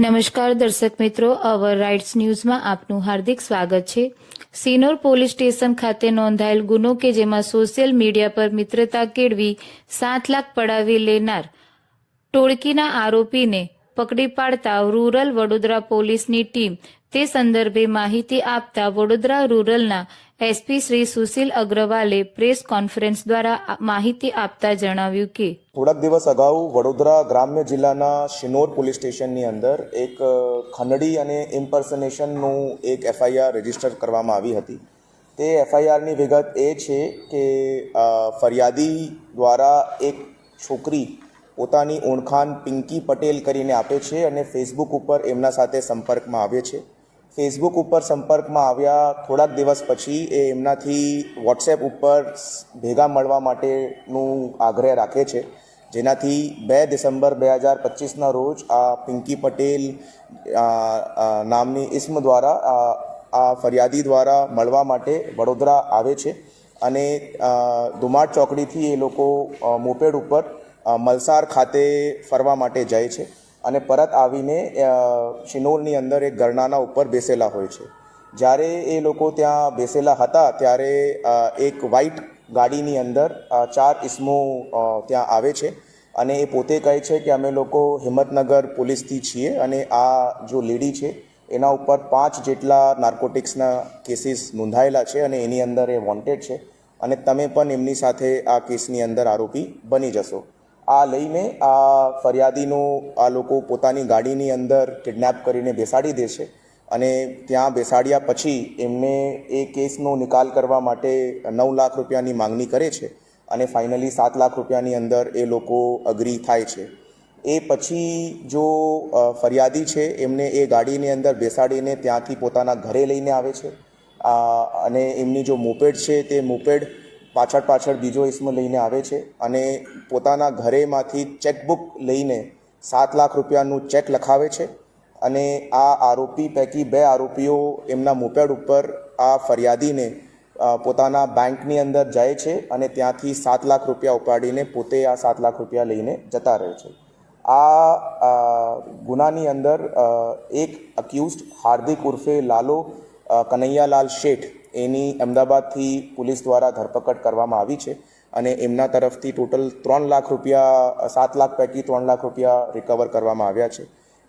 નમસ્કાર દર્શક મિત્રો અવર રાઇટ્સ ન્યૂઝમાં આપનું હાર્દિક સ્વાગત છે. સિનોર પોલીસ સ્ટેશન ખાતે નોંધાયેલ ગુનો કે જેમાં સોશિયલ મીડિયા પર મિત્રતા કેળવી સાત લાખ પડાવી લેનાર ટોળકીના આરોપીને પકડી પાડતા રૂરલ વડોદરા પોલીસની ટીમ તે સંદર્ભે માહિતી આપતા વડોદરા રૂરલના એસપી શ્રી સુશીલ અગ્રવાલે પ્રેસ કોન્ફરન્સ દ્વારા માહિતી આપતા જણાવ્યું કે થોડાક દિવસ અગાઉ વડોદરા ગ્રામ્ય જિલ્લાના શિનોર પોલીસ સ્ટેશનની અંદર એક ખંડણી અને ઇમ્પર્સનેશનનું એક એફઆઈઆર રજિસ્ટર કરવામાં આવી હતી. તે એફઆઈઆરની વિગત એ છે કે ફરિયાદી દ્વારા એક છોકરી પોતાની ઓળખાણ પિંકી પટેલ કરીને આપે છે અને ફેસબુક ઉપર એમના સાથે સંપર્કમાં આવે છે. ફેસબુક ઉપર સંપર્કમાં આવ્યા થોડાક દિવસ પછી એ એમનાથી વોટ્સએપ ઉપર ભેગા મળવા માટેનું આગ્રહ રાખે છે. જેનાથી બે ડિસેમ્બર બે હજાર પચીસના રોજ આ પિંકી પટેલ નામની ઇસ્મ દ્વારા આ ફરિયાદી દ્વારા મળવા માટે વડોદરા આવે છે અને ધુમાડ ચોકડીથી એ લોકો મોપેડ ઉપર મલસાર ખાતે ફરવા માટે જાય છે. અને પરત આવીને શિનોરની અંદર એક ગરનાના ઉપર બેસેલા હોય છે. જ્યારે એ લોકો ત્યાં બેસેલા હતા, ત્યારે એક વ્હાઇટ ગાડીની અંદર ચાર ઇસમો ત્યાં આવે છે. અને એ પોતે કહે છે કે અમે લોકો હિંમતનગર પોલીસથી છીએ અને આ જો લેડી છે, એના ઉપર પાંચ જેટલા નાર્કોટિક્સના કેસીસ નોંધાયેલા છે અને એની અંદર એ વોન્ટેડ છે. અને તમે પણ એમની સાથે આ કેસની અંદર આરોપી બની જશો. આ લઈને આ ફરિયાદીનો આ લોકો પોતાની ગાડીની અંદર કિડનેપ કરીને બેસાડી દે છે અને ત્યાં બેસાડ્યા પછી એમને એ કેસનો નિકાલ કરવા માટે નવ લાખ રૂપિયાની માંગણી કરે છે અને ફાઇનલી સાત લાખ રૂપિયાની અંદર એ લોકો અગ્રી થાય છે. એ પછી જો ફરિયાદી છે એમને એ ગાડીની અંદર બેસાડીને ત્યાંથી પોતાના ઘરે લઈને આવે છે. અને એમની જો મોપેડ છે તે મોપેડ પાછળ પાછળ બીજો ઇસ્મ લઈને આવે છે અને પોતાના ઘરેમાંથી ચેકબુક લઈને સાત લાખ રૂપિયાનું ચેક લખાવે છે અને આ આરોપી પૈકી બે આરોપીઓ એમના મોપેડ ઉપર આ ફરિયાદીને પોતાના બેંકની અંદર જાય છે અને ત્યાંથી સાત લાખ રૂપિયા ઉપાડીને પોતે આ સાત લાખ રૂપિયા લઈને જતા રહે છે. આ ગુનાની અંદર એક અક્યુઝડ હાર્દિક ઉર્ફે લાલો કનૈયાલાલ શેઠ એની અમદાવાદથી પોલીસ દ્વારા ધરપકડ કરવામાં આવી છે અને એમના તરફથી ટોટલ ત્રણ લાખ રૂપિયા સાત લાખ પૈકી ત્રણ લાખ રૂપિયા રિકવર કરવામાં આવ્યા છે.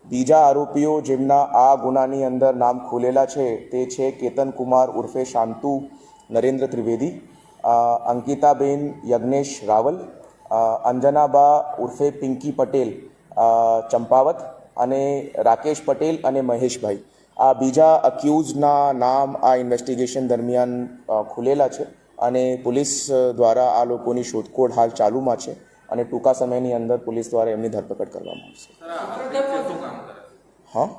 બીજા આરોપીઓ જેમના આ ગુનાની અંદર નામ ખુલેલા છે તે છે કેતન કુમાર ઉર્ફે શાંતુ નરેન્દ્ર ત્રિવેદી અંકિતાબેન યજ્ઞેશ રાવલ અંજનાબા ઉર્ફે પિંકી પટેલ ચંપાવત અને રાકેશ પટેલ અને મહેશભાઈ. આ બીજા અક્યુઝના નામ આ ઇન્વેસ્ટિગેશન દરમિયાન ખુલેલા છે અને પોલીસ દ્વારા આ લોકોની શોધખોળ હાલ ચાલુમાં છે અને ટૂંકા સમયની અંદર પોલીસ દ્વારા એમની ધરપકડ કરવામાં આવશે હા?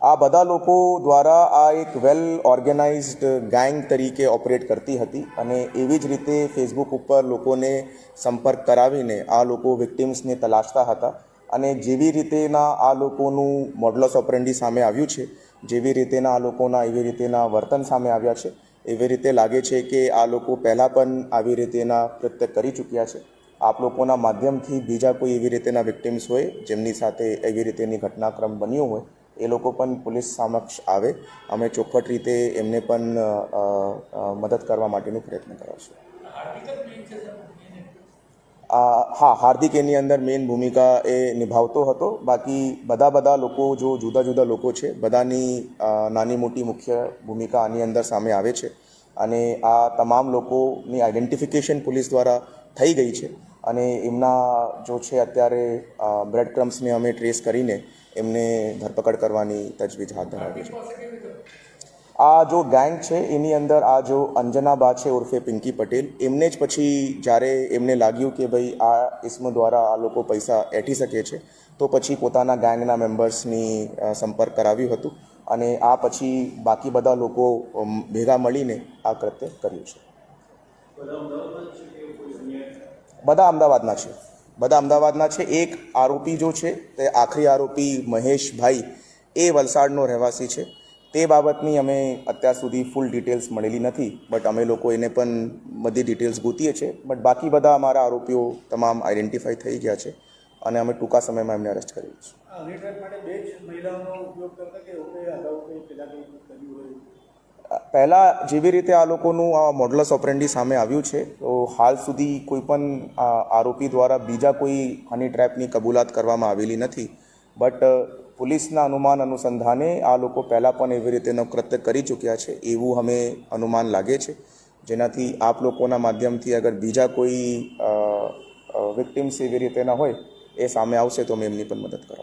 આ બધા લોકો દ્વારા આ એક વેલ ઓર્ગેનાઇઝડ ગેંગ તરીકે ઓપરેટ કરતી હતી અને એવી જ રીતે ફેસબુક ઉપર લોકોને સંપર્ક કરાવીને આ લોકો વિક્ટિમ્સને તલાશતા હતા. અને જેવી રીતેના આ લોકોનું મોડલસ ઓપરેન્ડી સામે આવ્યું છે, જેવી રીતેના આ લોકોના, એવી રીતેના વર્તન સામે આવ્યા છે, એવી રીતે લાગે છે કે આ લોકો પહેલાં પણ આવી રીતેના કૃત્ય કરી ચૂક્યા છે. આપ લોકોના માધ્યમથી બીજા કોઈ એવી રીતેના વિક્ટિમ્સ હોય, જેમની સાથે એવી રીતેની ઘટનાક્રમ બન્યો હોય, એ લોકો પણ પોલીસ સમક્ષ આવે. અમે ચોખ્ખટ રીતે એમને પણ મદદ કરવા માટેનો પ્રયત્ન કરાવશું હા, હાર્દિક એની અંદર મેઇન ભૂમિકા એ નિભાવતો હતો. બાકી બધા બધા લોકો જો જુદા જુદા લોકો છે, બધાની નાની મોટી મુખ્ય ભૂમિકા આની અંદર સામે આવે છે. અને આ તમામ લોકોની આઈડેન્ટિફિકેશન પોલીસ દ્વારા થઈ ગઈ છે. અને એમના જો છે અત્યારે બ્રેડ ક્રમ્સને અમે ટ્રેસ કરીને એમને ધરપકડ કરવાની તજવીજ હાથ ધરાવી છે. આ જો ગેંગ છે, એની અંદર આ જો અંજનાબા છે, ઉર્ફે પિંકી પટેલ, એમને જ પછી જ્યારે એમને લાગ્યું કે ભાઈ આ ઇસ્મ દ્વારા આ લોકો પૈસા એઠી શકે છે, તો પછી પોતાના ગેંગના મેમ્બર્સની સંપર્ક કરાવ્યું હતું અને આ પછી બાકી બધા લોકો ભેગા મળીને આ કૃત્ય કર્યું છે. બધા અમદાવાદના છે. બધા અમદાવાદના છે. એક આરોપી જો છે, તે આખરી આરોપી મહેશભાઈ, એ વલસાડનો રહેવાસી છે. તે બાબતની અમે અત્યાર સુધી ફૂલ ડિટેલ્સ મળેલી નથી બટ અમે લોકો એને પણ બધી ડિટેલ્સ ગોતીએ છીએ. બટ બાકી બધા અમારા આરોપીઓ તમામ આઈડેન્ટિફાઈ થઈ ગયા છે અને અમે ટૂંકા સમયમાં એમને અરેસ્ટ કરી કંઈ પહેલાં જેવી રીતે આ લોકોનું આ મોડલસ ઓપરેન્ડી સામે આવ્યું છે તો હાલ સુધી કોઈ પણ આ આરોપી દ્વારા બીજા કોઈ હની ટ્રેપની કબૂલાત કરવામાં આવેલી નથી. બટ પોલીસના અનુમાન અનુસંધાને આ લોકો પહેલાં પણ એવી રીતેનો કૃત્ય કરી ચૂક્યા છે, એવું અમે અનુમાન લાગે છે. જેનાથી આપ લોકોના માધ્યમથી અગર બીજા કોઈ વિક્ટિમ્સ એવી રીતેના હોય, એ સામે આવશે તો અમે એમની પણ મદદ કરશું.